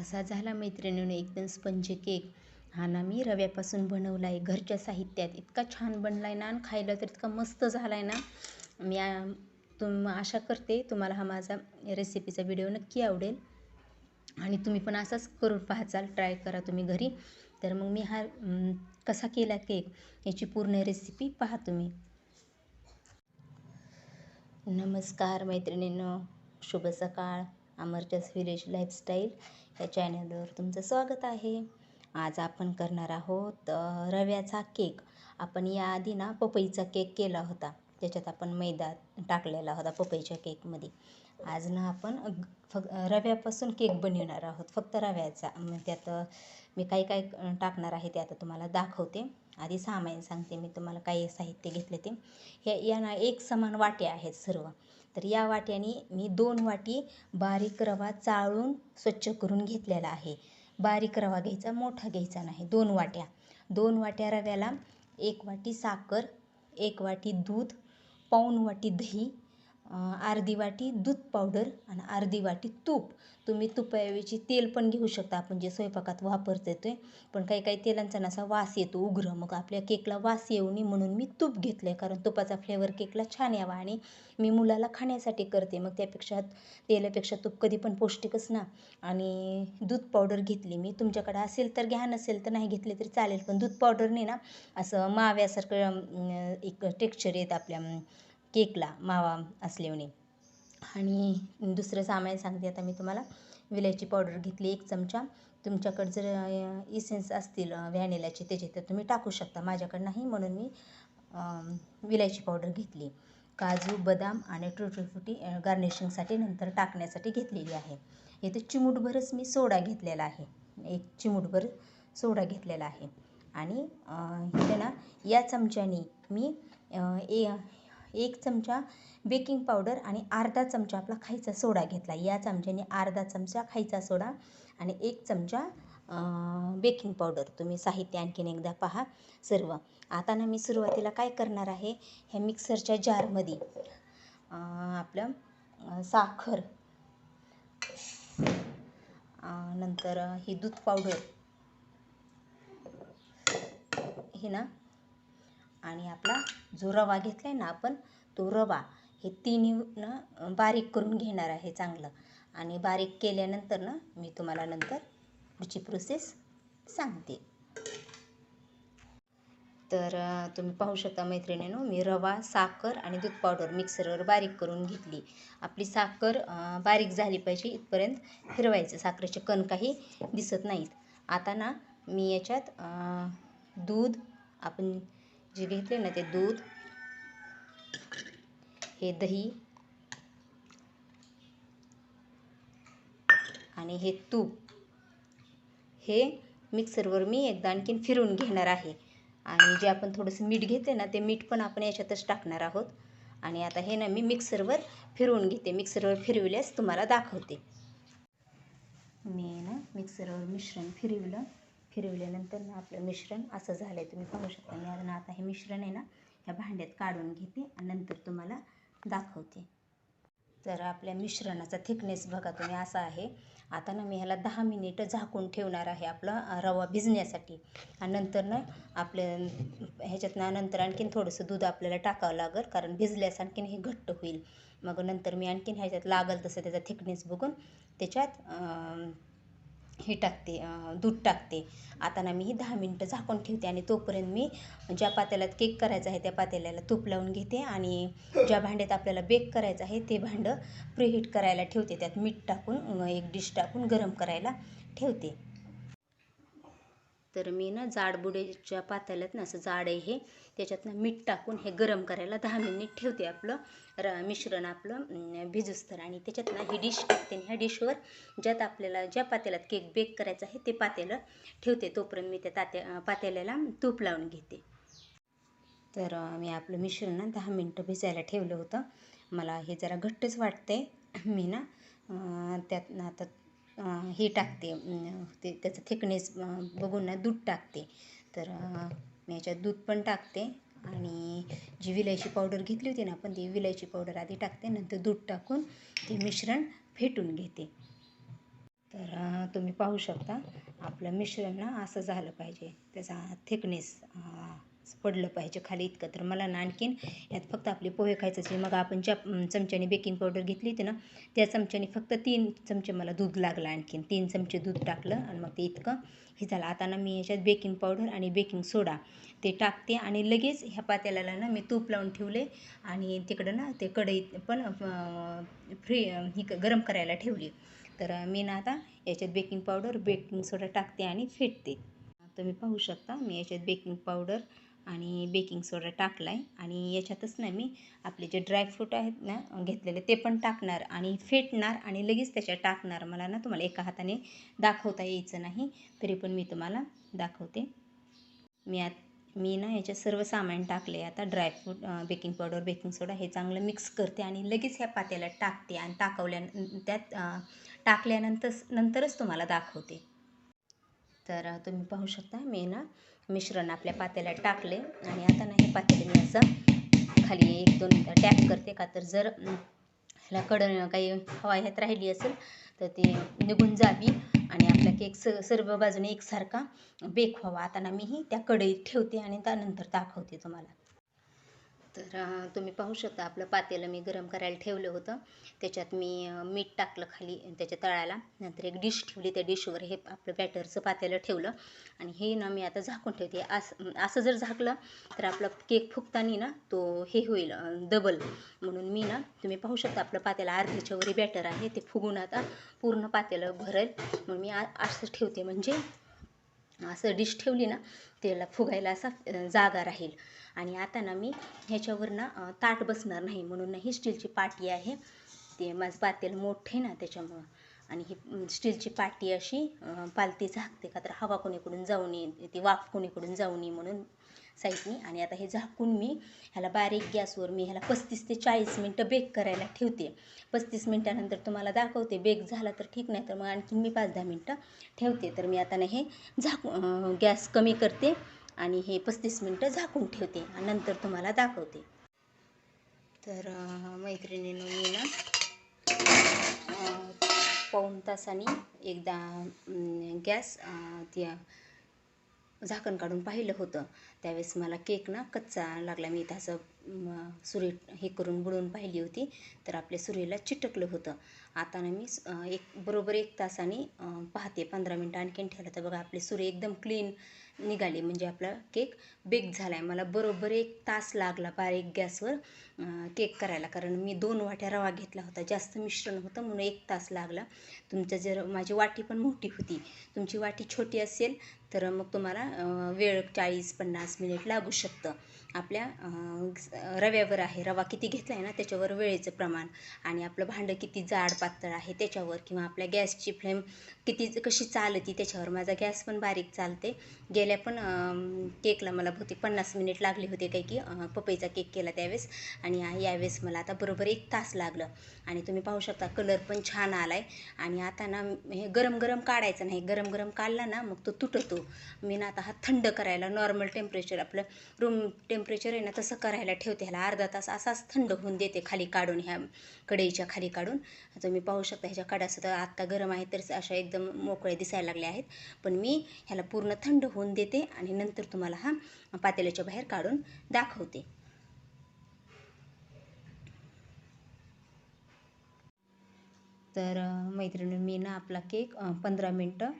कसा झाला मैत्रिणीनं एकदम स्पंज केक? हा ना मी रव्यापासून बनवला आहे घरच्या साहित्यात इतका छान बनला आहे ना आणि खायला तर इतका मस्त झाला आहे ना. मी तुम आशा करते तुम्हाला हा माझा रेसिपीचा व्हिडिओ नक्की आवडेल. आणि तुम्ही पण असाच करून पाहचाल ट्राय करा तुम्ही घरी. तर मग मी हा कसा केला केक याची पूर्ण रेसिपी पहा तुम्ही. नमस्कार मैत्रिणींनो शुभ सकाळ. अमरचस व्हिलेज लाईफस्टाईल या चॅनलवर तुमचं स्वागत आहे. आज आपण करणार आहोत रव्याचा केक आपण याआधी ना पपईचा केक केला होता. त्याच्यात आपण मैदा टाकलेला होता पपईच्या केकमध्ये आज ना आपण फक्त रव्यापासून केक बनवणार आहोत. फक्त रव्याचा. मग त्यात मी काय काय टाकणार आहे ते आता तुम्हाला दाखवते. आधी सामान सांगते मी तुम्हाला काही साहित्य घेतले ते. हे या ना एक समान वाटे आहेत सर्व. तर या वाट्याने मी दोन वाटी बारीक रवा चाळून स्वच्छ करून घेतलेला आहे. बारीक रवा घ्यायचा मोठा घ्यायचा नाही दोन वाट्या. दोन वाट्या रव्याला एक वाटी साखर एक वाटी दूध पाऊण वाटी दही अर्धी वाटी दूध पावडर आणि अर्धी वाटी तूप. तुम्ही तुपाऐवजी तेल पण घेऊ शकता. आपण जे स्वयंपाकात वापरतो ते पण काही काही तेलांचा नसा वास येतो उग्र. मग आपल्या केकला वास येऊ नये म्हणून मी तूप घेतलं आहे कारण तुपाचा फ्लेवर केकला छान यावा आणि मी मुलाला खाण्यासाठी करते. मग त्यापेक्षा तेलापेक्षा तूप कधी पण पौष्टिकच ना. आणि दूध पावडर घेतली मी. तुमच्याकडे असेल तर घ्या नसेल तर नाही घेतले तरी चालेल. पण दूध पावडरने ना असं माव्यासारखं एक टेक्स्चर येत आपल्या केकला मावा असल्याने. आणि दुसरं सामान सांगते आता मी तुम्हाला. विलायची पावडर घेतली एक चमचा. तुमच्याकडे जर इसेन्स असतील व्हॅनिलाचे त्याचे तर तुम्ही टाकू शकता. माझ्याकडे नाही म्हणून मी विलायची पावडर घेतली. काजू बदाम आणि टुटी गार्निशिंगसाठी नंतर टाकण्यासाठी घेतलेली आहे. इथे चिमूटभरच मी सोडा घेतलेला आहे. एक चिमूटभर सोडा घेतलेला आहे. आणि इथे ना या चमच्याने मी ए एक चमचा बेकिंग पावडर आणि अर्धा चमचा आपला खायचा सोडा घेतला. या चमच्याने अर्धा चमचा खायचा सोडा आणि एक चमचा बेकिंग पावडर. तुम्ही साहित्य आणखीन एकदा पहा सर्व. आता ना मी सुरुवातीला काय करणार आहे? ह्या मिक्सरच्या जारमध्ये आपलं साखर नंतर ही दूध पावडर हे ना आणि आपला जो रवा घेतला आहे ना आपण तो रवा. हे तिन्ही बारीक करून घेणार आहे चांगलं. आणि बारीक केल्यानंतर ना मी तुम्हाला नंतर पुढची प्रोसेस सांगते. तर तुम्ही पाहू शकता मैत्रिणीनो मी रवा साखर आणि दूध पावडर मिक्सरवर बारीक करून घेतली. आपली साखर बारीक झाली पाहिजे इथपर्यंत फिरवायचं. साखरेचे कण काही दिसत नाहीत. आता ना मी याच्यात दूध आपण जे घेतले ना ते दूध हे दही आणि हे तूप हे मिक्सरवर मी एकदा आणखीन फिरून घेणार आहे. आणि जे आपण थोडंसं मीठ घेते ना ते मीठ पण आपण याच्यातच टाकणार आहोत. आणि आता हे ना मी मिक्सरवर फिरवून घेते. मिक्सरवर फिरविल्यास तुम्हाला दाखवते. मी ना मिक्सरवर मिश्रण फिरवलं. फिरवल्यानंतर ना आपलं मिश्रण असं झालं आहे तुम्ही पाहू शकता मी आता आता हे मिश्रण आहे ना ह्या भांड्यात काढून घेते आणि नंतर तुम्हाला दाखवते. तर आपल्या मिश्रणाचा थिकनेस बघा तुम्ही असा आहे. आता ना मी ह्याला दहा मिनिटं झाकून ठेवणार आहे आपला रवा भिजण्यासाठी. आणि नंतर ना आपल्या ह्याच्यात ना नंतर आणखीन थोडंसं दूध आपल्याला टाकावं लागेल कारण भिजल्यास आणखीन हे घट्ट होईल. मग नंतर मी आणखीन ह्याच्यात लागल तसं त्याचा थिकनेस बघून त्याच्यात हे टाकते दूध टाकते. आता ना मी ही दहा मिनटं झाकून ठेवते आणि तोपर्यंत मी ज्या पातेल्यात केक करायचा आहे त्या पातेल्याला तूप लावून घेते आणि ज्या भांड्यात आपल्याला बेक करायचं आहे ते भांडं प्रिहीट करायला ठेवते. त्यात मीठ टाकून एक डिश टाकून गरम करायला ठेवते. तर मी ना जाडबुडेच्या पातेल्यात ना असं जाड आहे हे त्याच्यात ना मीठ टाकून हे गरम करायला दहा मिनिट ठेवते आपलं. र मिश्रण आपलं भिजूस्तर आणि त्याच्यात ना ही डिश टाकते आणि ह्या डिशवर ज्यात आपल्याला ज्या पातेल्यात केक बेक करायचं आहे ते पातेलं ठेवते. तोपर्यंत मी त्या तात्या पातेल्याला तूप लावून घेते. तर मी आपलं मिश्रण ना दहा मिनटं भिजायला ठेवलं होतं. मला हे जरा घट्टच वाटते मी ना त्यात ना आता हे टाकते ते त्याचं थिकनेस बघून ना दूध टाकते. तर मी याच्यात दूध पण टाकते आणि जी विलायची पावडर घेतली होती ना आपण ती विलायची पावडर आधी टाकते नंतर दूध टाकून ते मिश्रण फेटून घेते. तर तुम्ही पाहू शकता आपलं मिश्रण ना असं झालं पाहिजे त्याचा थिकनेस पडलं पाहिजे खाली इतकं. तर मला ना आणखीन यात फक्त आपले पोहे खायचं असेल मग आपण ज्या चमच्याने बेकिंग पावडर घेतली होती ना त्या चमच्याने फक्त तीन चमचे मला दूध लागलं आणखीन. तीन चमचे दूध टाकलं आणि मग ते इतकं हे झालं. आता ना मी याच्यात बेकिंग पावडर आणि बेकिंग सोडा ते टाकते आणि लगेच ह्या पातेल्याला ना मी तूप लावून ठेवले आणि तिकडं ना ते कढईत पण फ्री ही क- गरम करायला ठेवली. तर मी ना आता याच्यात बेकिंग पावडर बेकिंग सोडा टाकते आणि फेटते. तुम्ही पाहू शकता मी याच्यात बेकिंग पावडर आणि बेकिंग सोडा टाकला आहे आणि याच्यातच ना मी आपले जे ड्रायफ्रूट आहेत ना घेतलेले ते पण टाकणार आणि फेटणार आणि लगेच त्याच्यात टाकणार. मला ना तुम्हाला एका हाताने दाखवता यायचं नाही तरी पण मी तुम्हाला दाखवते. मी आत मी ना याच्यात सर्व सामान टाकले आता dry fruit baking powder baking soda हे चांगलं मिक्स करते आणि लगेच ह्या पात्याला टाकते आणि टाकवल्या त्यात टाकल्यानंतर नंतरच तुम्हाला दाखवते. तर तुम्ही पाहू शकता मी ना मिश्रण आपल्या पात्याला टाकले आणि आता ना हे पातेले मी असं खाली एक दोन टॅप करते का तर जर ह्याला कडण काही हवा ह्यात राहिली असेल तर ते निघून जावी आणि आपला केक स सर्व बाजूने एकसारखा बेक व्हावा. आता ना मीही त्या कढईत ठेवते आणि त्यानंतर दाखवते तुम्हाला. तर तुम्ही पाहू शकता आपलं पातेलं मी गरम करायला ठेवलं होतं. त्याच्यात मी मीठ टाकलं खाली त्याच्या तळाला. नंतर एक डिश ठेवली त्या डिशवर हे आपलं बॅटरचं पातेलं ठेवलं. आणि हे ना मी आता झाकून ठेवते. असं असं जर झाकलं तर आपला केक फुगताना ना तो हे होईल डबल म्हणून मी ना तुम्ही पाहू शकता आपलं पातेलं अर्ध्याच्या वरी बॅटर आहे ते फुगून आता पूर्ण पातेलं भरेल. म्हणून मी आ- असं ठेवते. म्हणजे असं डिश ठेवली ना त्याला फुगायला असा जागा राहील. आणि आता ना मी ह्याच्यावर ना ताट बसणार नाही. म्हणून ना ही स्टीलची पाटी आहे. ते माझं पातेल मोठे ना त्याच्यामुळं. आणि ही स्टीलची पाटी अशी पालती झाकते का तर हवा कोणीकडून जाऊ नये ती वाफ कोणीकडून जाऊ नये म्हणून साईडनी. आणि आता हे झाकून मी ह्याला बारीक गॅसवर मी ह्याला पस्तीस ते चाळीस मिनटं बेक करायला ठेवते. पस्तीस मिनटानंतर तुम्हाला दाखवते बेक झाला तर ठीक नाही तर मग आणखी मी पाच दहा मिनटं ठेवते. तर मी आता हे झाकू गॅस कमी करते आणि हे पस्तीस मिनटं झाकून ठेवते आणि नंतर तुम्हाला दाखवते. तर मैत्रिणीनं मी ना पाऊण तासाने एकदा गॅस त्या झाकण काढून पाहिलं होतं. त्यावेळेस मला केक ना कच्चा लागला. मी इथं असं सुरी हे करून बुडवून पाहिली होती. तर आपल्या सुरीला चिटकलं होतं. आता ना मी एक बरोबर एक तासाने पाहते. पंधरा मिनटं आणखीन ठेवलं तर बघा आपली सुरी एकदम क्लीन निघाली. म्हणजे आपला केक बेक झाला आहे मला बरोबर एक तास लागला बारीक गॅसवर केक करायला. कारण मी दोन वाट्या रवा घेतला होता. जास्त मिश्रण होतं म्हणून एक तास लागला. तुमचं जर माझी वाटी पण मोठी होती. तुमची वाटी छोटी असेल तर मग तुम्हाला वेळ चाळीस पन्नास मिनिट लागू शकतं. आपल्या रव्यावर आहे. रवा किती घेतला आहे ना त्याच्यावर वेळेचं प्रमाण आणि आपलं भांडं किती जाड पातळ आहे त्याच्यावर किंवा आपल्या गॅसची फ्लेम किती कशी चालती त्याच्यावर. माझा गॅस पण बारीक चालते. गेल्या पण केकला मला बहुतेक पन्नास मिनिट लागले होते काही की पपईचा केक केला त्यावेळेस आणि यावेळेस मला आता बरोबर एक तास लागलं. आणि तुम्ही पाहू शकता कलर पण छान आला आहे आणि आता ना हे गरम गरम काढायचं नाही. गरम गरम काढला ना मग तो तुटतो. मी ना आता हा थंड करायला नॉर्मल टेम्परेचर आपलं रूम टेम्परेचर आहे ना तसं करायला ठेवते. ह्याला अर्धा तास असाच थंड होऊन देते खाली काढून ह्या कढईच्या खाली काढून. तुम्ही पाहू शकता ह्याच्या कड्या सुद्धा आत्ता गरम आहे तर अशा एकदम मोकळ्या दिसायला लागल्या आहेत. पण मी ह्याला पूर्ण थंड होऊन देते आणि नंतर तुम्हाला हा पातेल्याच्या बाहेर काढून दाखवते. तर मैत्रिणींनी मैत्रिणी मी ना आपला केक पंधरा मिनटं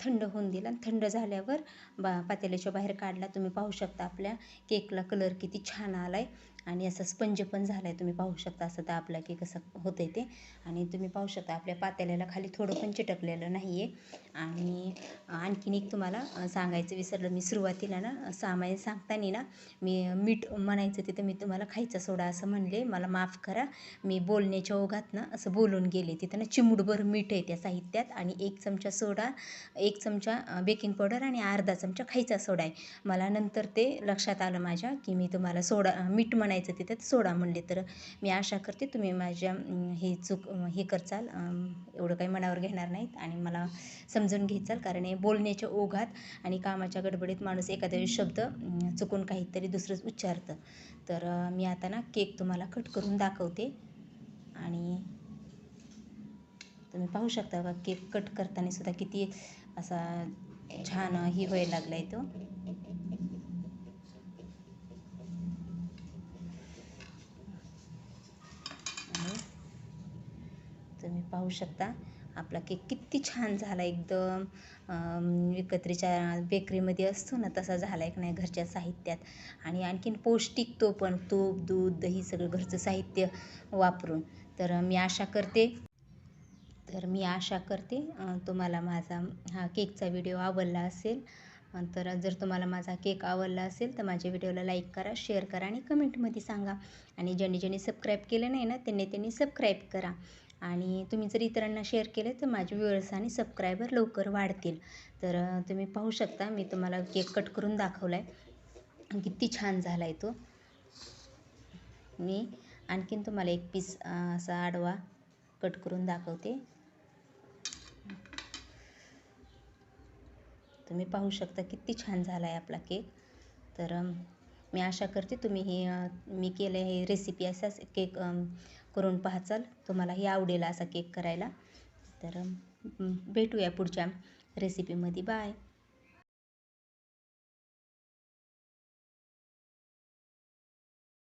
थंड होऊन दिला. थंड झाल्यावर बा पातेल्याच्या बाहेर काढला. तुम्ही पाहू शकता आपल्या केकला कलर किती छान आला आहे आणि असं स्पंज पण झाला आहे तुम्ही पाहू शकता असं तर आपलं की कसं होतं आहे ते. आणि तुम्ही पाहू शकता आपल्या पातेल्याला खाली थोडं पण चिटकलेलं नाही आहे आणि आणखीन एक तुम्हाला सांगायचं विसरलं मी सुरुवातीला ना सामान सांगताना ना मी मीठ म्हणायचं तिथं मी तुम्हाला खायचा सोडा असं म्हणले मला माफ करा. मी बोलण्याच्या ओघात ना असं बोलून गेले. तिथं ना चिमूटभर मीठ आहे त्या साहित्यात आणि एक चमचा सोडा एक चमचा बेकिंग पावडर आणि अर्धा चमचा खायचा सोडा आहे. मला नंतर ते लक्षात आलं माझ्या की मी तुम्हाला सोडा मीठ म्हणायचं तिथं सोडा म्हणले. तर मी आशा करते तुम्ही माझ्या हे चूक हे करचाल. एवढं काही मनावर घेणार नाहीत आणि मला समजून घ्यायचाल कारण हे बोलण्याच्या ओघात आणि कामाच्या गडबडीत माणूस एखादा शब्द चुकून काहीतरी दुसरंच उच्चारतं. तर मी आता ना केक तुम्हाला कट करून दाखवते. आणि तुम्ही पाहू शकता का केक कट करताना सुद्धा किती असा छान ही व्हायला लागला आहे तो आणि तुम्ही पाहू शकता. आपला केक किती छान झाला एकदम. एकत्रीच्या बेकरीमध्ये असतो ना तसा झाला एक नाही घरच्या साहित्यात. आणि आणखीन पौष्टिक तो पण तूप दूध दही सगळं घरचं साहित्य वापरून. तर मी आशा करते तर मी आशा करते तुम्हाला माझा हा केकचा व्हिडिओ आवडला असेल. तर जर तुम्हाला माझा केक आवडला असेल तर माझ्या व्हिडिओला लाईक करा शेअर करा आणि कमेंटमध्ये सांगा. आणि ज्यांनी ज्यांनी सबस्क्राईब केलं नाही ना त्यांनी त्यांनी सबस्क्राईब करा. आणि तुम्ही जर इतरांना शेअर केले तर माझे व्ह्युअर्स आणि सबस्क्रायबर लवकर वाढतील. तर तुम्ही पाहू शकता मी तुम्हाला केक कट करून दाखवला आहे किती छान झाला आहे तो. मी आणखीन तुम्हाला एक पीस असा आडवा कट करून दाखवते. तुम्ही पाहू शकता किती छान झाला आहे आपला केक तर मी आशा करते तुम्ही हे मी केलं हे रेसिपी असाच केक करून पाहचाल. तुम्हालाही आवडेल असा केक करायला. तर भेटूया पुढच्या रेसिपीमध्ये बाय